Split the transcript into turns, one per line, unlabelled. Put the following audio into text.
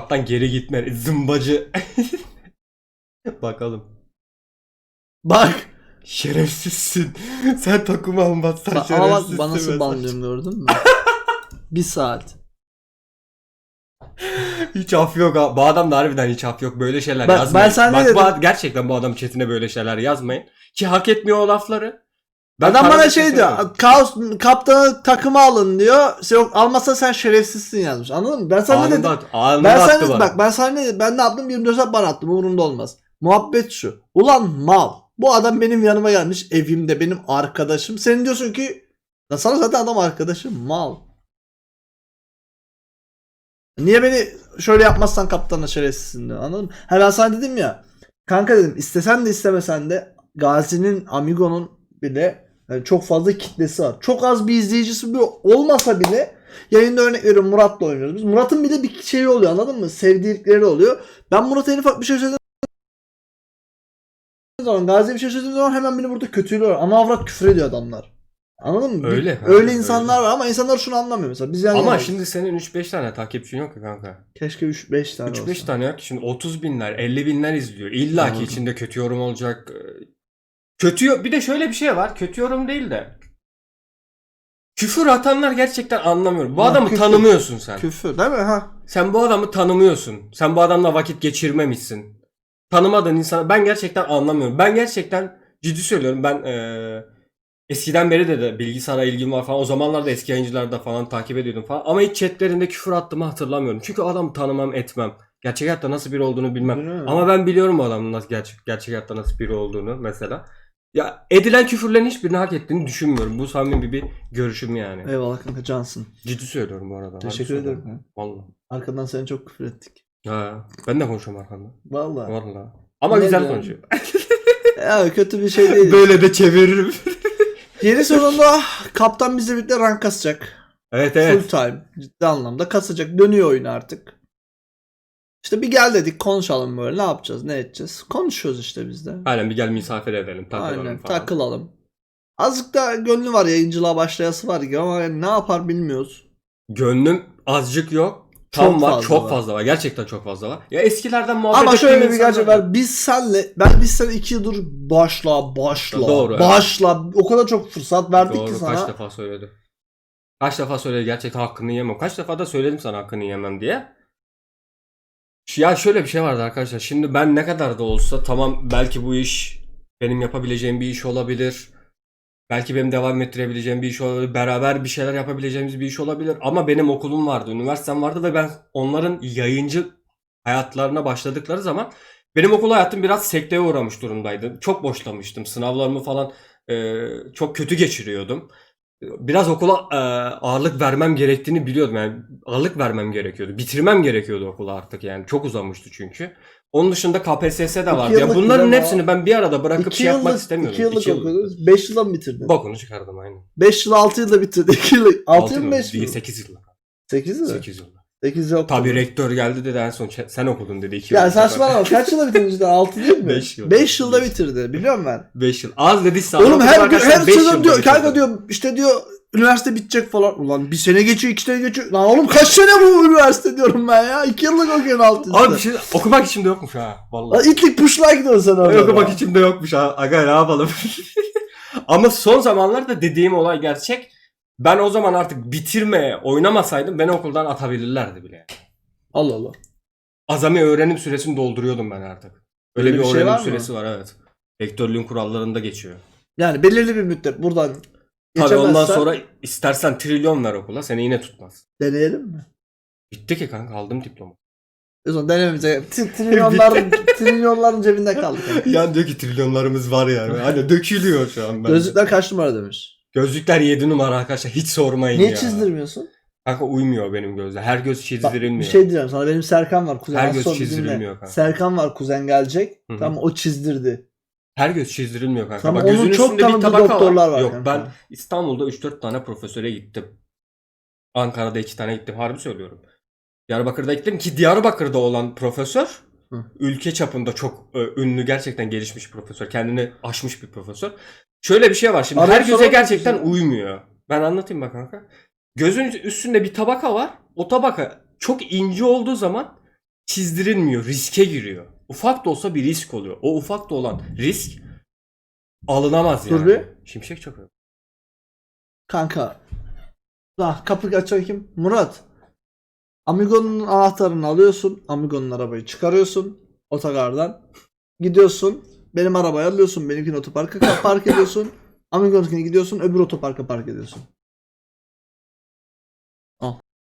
Kaptan geri gitme. Zımbacı. Bakalım.
Bak.
Şerefsizsin. Sen takımı almazsan
Bak,
şerefsizsin.
ama bak bana nasıl banlıyorum gördün mü? bir saat.
Hiç af yok. ha. Bu adam da harbiden hiç af yok. Böyle şeyler
Bak,
yazmayın.
ben sana ne
Bak,
dedim?
bu ad- gerçekten bu adam chatine böyle şeyler yazmayın. Ki hak etmiyor o lafları.
Adam bana şey diyor. Kaos kaptanı takıma alın diyor. Şey yok almazsa sen şerefsizsin yazmış. Anladın mı? Ben sana ne dedim? Ben sana dedim
bana.
bak ben sana ne dedim? Ben ne yaptım? 24 saat bana attım. Umurumda olmaz. Muhabbet şu. Ulan mal. Bu adam benim yanıma gelmiş evimde benim arkadaşım. Sen diyorsun ki "Lan sana zaten adam arkadaşım mal. Niye beni şöyle yapmazsan kaptana şerefsizsin diyor. Anladın mı? Ha ben sana dedim ya. Kanka dedim istesen de istemesen de Gazi'nin Amigo'nun bile yani çok fazla kitlesi var. Çok az bir izleyicisi bile olmasa bile yayında örnek veriyorum Murat'la oynuyoruz. Biz Murat'ın bile bir şeyi oluyor anladın mı? Sevdikleri oluyor. Ben Murat'a en ufak bir şey söylediğim zaman Gazi'ye bir şey söylediğim zaman hemen beni burada kötülüyor. Ana avrat küfür ediyor adamlar. Anladın mı?
Öyle,
Bir- Öyle insanlar
öyle.
var ama insanlar şunu anlamıyor mesela. Biz yani
Ama şimdi senin 3-5 tane takipçin yok ya kanka.
keşke 3-5 tane
3-5
olsa.
tane yok şimdi 30 binler 50 binler izliyor. İlla ki içinde kötü yorum olacak. Kötü bir de şöyle bir şey var. Kötü yorum değil de. Küfür atanlar gerçekten anlamıyorum. Bu
Ha,
adamı
küfür.
tanımıyorsun sen.
Küfür değil mi? Ha.
Sen bu adamı tanımıyorsun. Sen bu adamla vakit geçirmemişsin. Tanımadığın insana ben gerçekten anlamıyorum. Ben gerçekten ciddi söylüyorum. Ben eee, eskiden beri de, de bilgisayara ilgim var falan. O zamanlarda eski yayıncılarda falan takip ediyordum falan. Ama hiç chatlerinde küfür attığımı hatırlamıyorum. Çünkü o adamı tanımam etmem. Gerçek hayatta nasıl biri olduğunu bilmem.
Mi?
Ama ben biliyorum bu adamın nasıl gerçek, gerçek hayatta nasıl biri olduğunu mesela. Ya edilen küfürlerin hiçbirini hak ettiğini düşünmüyorum. Bu samimi bir, görüşüm yani.
Eyvallah kanka cansın.
Ciddi söylüyorum bu arada. Harbi
Teşekkür
söylüyorum.
ederim.
Vallahi.
Arkadan seni çok küfür ettik.
Ha, ben de konuşuyorum arkanda.
Vallahi.
Vallahi. Ama
Ne
güzel konuşuyor.
Ya kötü bir şey değil.
Böyle de çeviririm.
Yeni sezonda kaptan bizle birlikte rank kasacak.
evet
Full
evet.
time. Ciddi anlamda kasacak. Dönüyor oyun artık. İşte bir gel dedik konuşalım böyle. Ne yapacağız? Ne edeceğiz? Konuşuyoruz işte biz de.
Aynen bir gel misafir edelim. Takılalım
Aynen
falan.
takılalım. Azıcık da gönlü var yayıncılığa başlayası var gibi ama yani ne yapar bilmiyoruz.
Gönlüm azıcık yok. Tam
Çok
var.
fazla
çok
var.
fazla var. Gerçekten çok fazla var. Ya eskilerden muhabbet
Ama şöyle bir gerçek var. Biz senle ben biz sana iki yıldır başla başla
Doğru, evet.
başla o kadar çok fırsat verdik
Doğru
ki sana.
kaç defa söyledi. Kaç defa söyledi gerçekten hakkını yemem. Kaç defa da söyledim sana hakkını yemem diye. Ya şöyle bir şey vardı arkadaşlar. Şimdi ben ne kadar da olsa tamam belki bu iş benim yapabileceğim bir iş olabilir. Belki benim devam ettirebileceğim bir iş olabilir. Beraber bir şeyler yapabileceğimiz bir iş olabilir. Ama benim okulum vardı, üniversitem vardı ve ben onların yayıncı hayatlarına başladıkları zaman benim okul hayatım biraz sekteye uğramış durumdaydı. Çok boşlamıştım. Sınavlarımı falan e, çok kötü geçiriyordum. Biraz okula e, ağırlık vermem gerektiğini biliyordum. Yani ağırlık vermem gerekiyordu. Bitirmem gerekiyordu okulu artık yani. Çok uzamıştı çünkü. Onun dışında KPSS de vardı. Ya bunların hepsini ben bir arada bırakıp şey yapmak
yıllık,
istemiyordum.
iki yıllık
İki yıl-
okudunuz. 5 yılda mı bitirdin?
Bokunu çıkardım aynen.
5 yıl 6 yılda bitirdin. 2 yıl 6 yıl mı 5 yıl?
8 yıl.
8 mi?
8 yıl.
8 yok.
Tabii rektör geldi dedi en son sen okudun dedi 2
Ya saçmalama kaç yılda bitirdin işte 6 değil mi?
Beş yıl.
5 yılda bitirdi biliyorum ben.
5 yıl. Az dedi sana.
Oğlum
okudum
her gün her sezon diyor kanka diyor işte diyor üniversite bitecek falan. Ulan bir sene geçiyor iki sene geçiyor. Lan oğlum kaç sene bu üniversite diyorum ben ya. 2 yıllık okuyorsun 6
Abi bir şey okumak içimde yokmuş ha. Vallahi.
Lan itlik puşluğa gidiyorsun sen orada.
Okumak
ya.
içimde yokmuş ha. Aga ne yapalım. Ama son zamanlarda dediğim olay gerçek. Ben o zaman artık bitirmeye oynamasaydım beni okuldan atabilirlerdi bile.
Allah Allah.
Azami öğrenim süresini dolduruyordum ben artık. Öyle,
Öyle
bir,
bir şey
öğrenim
var mı?
süresi var evet. Rektörlüğün kurallarında geçiyor.
Yani belirli bir müddet buradan
Tabii ondan
geçemezsen
sonra istersen trilyon ver okula seni yine tutmaz.
deneyelim mi?
Bitti ki kanka aldım diploma.
O zaman denememize Tri- trilyonların, trilyonların cebinde kaldık.
yani diyor ki trilyonlarımız var yani. Hani dökülüyor şu an bence.
Gözlükler kaç numara demiş.
Gözlükler 7 numara arkadaşlar hiç sormayın
Niye
ya.
çizdirmiyorsun?
Kanka uymuyor benim gözle. Her göz
Bak,
çizdirilmiyor.
bir şey diyeceğim sana. Benim Serkan var kuzen.
Her
Az
göz çizdirilmiyor kanka.
Serkan var kuzen gelecek.
Hı hı.
Tamam o çizdirdi.
Her göz çizdirilmiyor kanka.
Tamam,
Bak
onun çok tanıdığı doktorlar var
Yok
kanka.
ben İstanbul'da 3-4 tane profesöre gittim. Ankara'da 2 tane gittim. Harbi söylüyorum. Diyarbakır'da gittim ki Diyarbakır'da olan profesör
Hı.
ülke çapında çok e, ünlü gerçekten gelişmiş profesör. Kendini aşmış bir profesör. Şöyle bir şey var şimdi.
Arayıp
her göze
soralım
gerçekten uymuyor. Ben anlatayım bak kanka. Gözün üstünde bir tabaka var. O tabaka çok ince olduğu zaman çizdirilmiyor. Riske giriyor. Ufak da olsa bir risk oluyor. O ufak da olan risk alınamaz
Dur
yani.
bir.
Şimşek çakıyor.
Kanka. Lah kapı aç bakayım. Murat. Amigo'nun anahtarını alıyorsun. Amigo'nun arabayı çıkarıyorsun. Otogardan. Gidiyorsun. Benim arabayı alıyorsun. Benimkini otoparka park ediyorsun. Amigo'nunkini gidiyorsun. Öbür otoparka park ediyorsun.